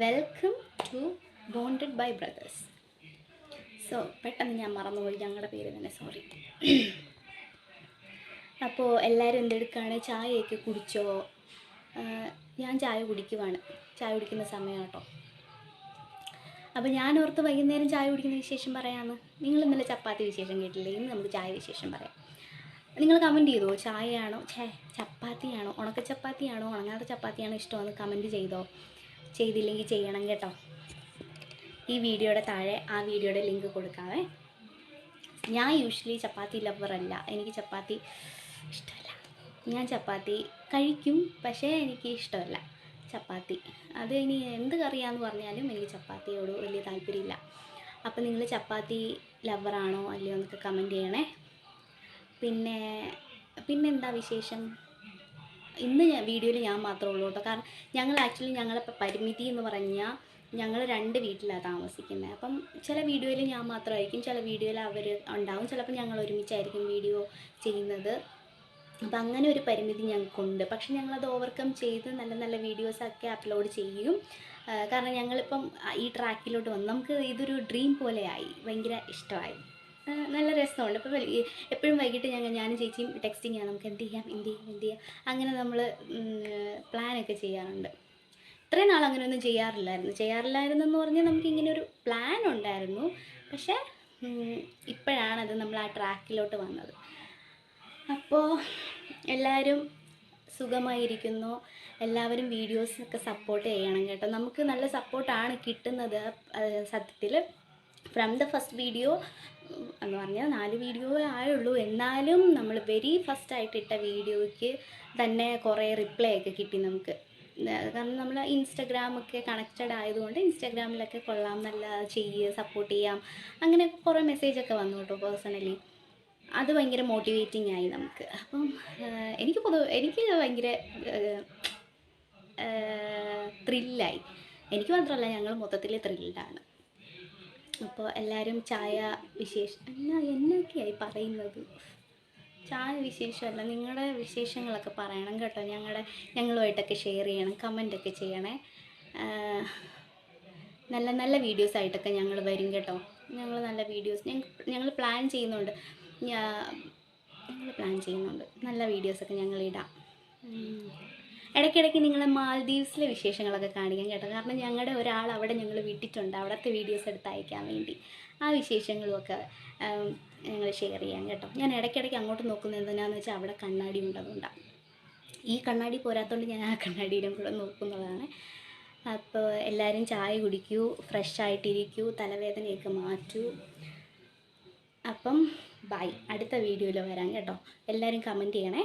Welcome to bonded by brothers so പെട്ടെന്ന് ഞാൻ മറന്നുപോയി. ഞങ്ങളുടെ പേര് തന്നെ സോറി അപ്പോൾ എല്ലാവരും എന്തെടുക്കുകയാണ് ചായയൊക്കെ കുടിച്ചോ? ഞാൻ ചായ കുടിക്കുവാണ്. ചായ കുടിക്കുന്ന സമയം കേട്ടോ അപ്പോൾ ഞാൻ ഓർത്ത് വൈകുന്നേരം ചായ കുടിക്കുന്ന വിശേഷം പറയാമെന്ന് നിങ്ങൾ ഇന്നലെ ചപ്പാത്തി വിശേഷം കേട്ടില്ലേ? ഇന്ന് നമുക്ക് ചായ വിശേഷം പറയാം. നിങ്ങൾ കമന്റ് ചെയ്തോ? ചായയാണോ? ഛേ ചപ്പാത്തിയാണോ? ഉണക്ക ചപ്പാത്തിയാണോ ഉണങ്ങാത്ത ചപ്പാത്തിയാണോ ഇഷ്ടമെന്ന് കമന്റ് ചെയ്തോ? ചെയ്തില്ലെങ്കിൽ ചെയ്യണം കേട്ടോ. ഈ വീഡിയോയുടെ താഴെ ആ വീഡിയോയുടെ ലിങ്ക് കൊടുക്കാവേ. ഞാൻ യൂഷ്വലി ചപ്പാത്തി ലവറല്ല എനിക്ക് ചപ്പാത്തി ഇഷ്ടമല്ല. ഞാൻ ചപ്പാത്തി കഴിക്കും പക്ഷേ എനിക്ക് ഇഷ്ടമല്ല ചപ്പാത്തി. അത് ഇനി എന്ത് കറിയാന്ന് പറഞ്ഞാലും എനിക്ക് ചപ്പാത്തിയോട് വലിയ താല്പര്യമില്ല. അപ്പം നിങ്ങൾ ചപ്പാത്തി ലവറാണോ അല്ലയോ എന്നൊക്കെ കമന്റ് ചെയ്യണേ. പിന്നെ പിന്നെന്താ വിശേഷം? ഇന്ന് ഞാൻ വീഡിയോയിൽ ഞാൻ മാത്രമേ ഉള്ളൂ കേട്ടോ. കാരണം ഞങ്ങൾ ആക്ച്വലി ഞങ്ങളിപ്പോൾ പരിമിതി എന്ന് പറഞ്ഞാൽ ഞങ്ങൾ രണ്ട് വീട്ടിലാണ് താമസിക്കുന്നത് അപ്പം ചില വീഡിയോയിൽ ഞാൻ മാത്രമായിരിക്കും ചില വീഡിയോയിൽ അവർ ഉണ്ടാവും. ചിലപ്പോൾ ഞങ്ങൾ ഒരുമിച്ചായിരിക്കും വീഡിയോ ചെയ്യുന്നത്. അപ്പം അങ്ങനെ ഒരു പരിമിതി ഞങ്ങൾക്കുണ്ട്. പക്ഷെ ഞങ്ങളത് ഓവർകം ചെയ്ത് നല്ല നല്ല വീഡിയോസൊക്കെ അപ്ലോഡ് ചെയ്യും. കാരണം ഞങ്ങളിപ്പം ഈ ട്രാക്കിലോട്ട് വന്നു നമുക്ക് ഇതൊരു ഡ്രീം പോലെയായി ഭയങ്കര ഇഷ്ടമായി. നല്ല രസമുണ്ട്. ഇപ്പോൾ എപ്പോഴും വൈകിട്ട് ഞങ്ങൾ ഞാനും ചേച്ചിയും ടെക്സ്റ്റിംഗ് ആണ്. നമുക്ക് എന്ത് ചെയ്യാം? എന്ത് ചെയ്യാം? എന്ത് ചെയ്യാം? അങ്ങനെ നമ്മൾ പ്ലാനൊക്കെ ചെയ്യാറുണ്ട്. ഇത്രയും നാൾ അങ്ങനെയൊന്നും ചെയ്യാറില്ലായിരുന്നു. ചെയ്യാറില്ലായിരുന്നു എന്ന് പറഞ്ഞാൽ നമുക്ക് ഇങ്ങനെ ഒരു പ്ലാൻ ഉണ്ടായിരുന്നു. പക്ഷേ ഇപ്പോഴാണത് നമ്മൾ ആ ട്രാക്കിലോട്ട് വന്നത്. അപ്പോൾ എല്ലാവരും സുഖമായിരിക്കുന്നു. എല്ലാവരും വീഡിയോസൊക്കെ സപ്പോർട്ട് ചെയ്യണം കേട്ടോ. നമുക്ക് നല്ല സപ്പോർട്ടാണ് കിട്ടുന്നത്. സത്യത്തിൽ ഫ്രം ദ ഫസ്റ്റ് വീഡിയോ എന്ന് പറഞ്ഞാൽ നാല് വീഡിയോ ആയുള്ളൂ. എന്നാലും നമ്മൾ വെരി ഫസ്റ്റ് ആയിട്ട് ഇട്ട വീഡിയോയ്ക്ക് തന്നെ കുറേ റിപ്ലൈ ഒക്കെ കിട്ടി നമുക്ക്. കാരണം നമ്മൾ ഇൻസ്റ്റഗ്രാമൊക്കെ കണക്റ്റഡ് ആയതുകൊണ്ട് ഇൻസ്റ്റഗ്രാമിലൊക്കെ കൊള്ളാം നല്ല ചെയ്യുക സപ്പോർട്ട് ചെയ്യാം. അങ്ങനെ കുറേ മെസ്സേജൊക്കെ വന്നു കേട്ടോ പേഴ്സണലി അത് ഭയങ്കര മോട്ടിവേറ്റിംഗ് ആയി നമുക്ക്. അപ്പം എനിക്ക് പൊതുവെ എനിക്ക് ഭയങ്കര ത്രില്ലായി എനിക്ക് മാത്രമല്ല ഞങ്ങൾ മൊത്തത്തിൽ ത്രില്ഡാണ് അപ്പോൾ എല്ലാവരും ചായ വിശേഷം എന്നാ എന്നൊക്കെയായി പറയുന്നത്? ചായ വിശേഷമല്ല നിങ്ങളുടെ വിശേഷങ്ങളൊക്കെ പറയണം കേട്ടോ. ഞങ്ങളുടെ ഞങ്ങളുമായിട്ടൊക്കെ ഷെയർ ചെയ്യണം കമന്റൊക്കെ ചെയ്യണേ. നല്ല നല്ല വീഡിയോസ് ആയിട്ടൊക്കെ ഞങ്ങൾ വരും കേട്ടോ. ഞങ്ങൾ നല്ല വീഡിയോസ് ഞങ്ങൾ ഞങ്ങൾ പ്ലാൻ ചെയ്യുന്നുണ്ട്. ഞങ്ങൾ പ്ലാൻ ചെയ്യുന്നുണ്ട്. നല്ല വീഡിയോസൊക്കെ ഞങ്ങൾ ഇടാം. ഇടയ്ക്കിടയ്ക്ക് നിങ്ങളെ മാൽദീവ്സിലെ വിശേഷങ്ങളൊക്കെ കാണിക്കാൻ കേട്ടോ. കാരണം ഞങ്ങളുടെ ഒരാൾ അവിടെ ഞങ്ങൾ വിട്ടിട്ടുണ്ട്. അവിടുത്തെ വീഡിയോസ് എടുത്ത് അയക്കാൻ വേണ്ടി. ആ വിശേഷങ്ങളുമൊക്കെ ഞങ്ങൾ ഷെയർ ചെയ്യാം കേട്ടോ. ഞാൻ ഇടയ്ക്കിടയ്ക്ക് അങ്ങോട്ട് നോക്കുന്നത് എന്തിനാന്ന് വെച്ചാൽ അവിടെ കണ്ണാടി ഉണ്ടതുകൊണ്ടാണ് ഈ കണ്ണാടി പോരാത്തോണ്ട് ഞാൻ ആ കണ്ണാടിയിലും കൂടെ നോക്കുന്നതാണ്. അപ്പോൾ എല്ലാവരും ചായ കുടിക്കൂ ഫ്രഷ് ആയിട്ടിരിക്കൂ തലവേദനയൊക്കെ മാറ്റൂ. അപ്പം ബൈ അടുത്ത വീഡിയോയിൽ വരാം കേട്ടോ. എല്ലാവരും കമന്റ് ചെയ്യണേ.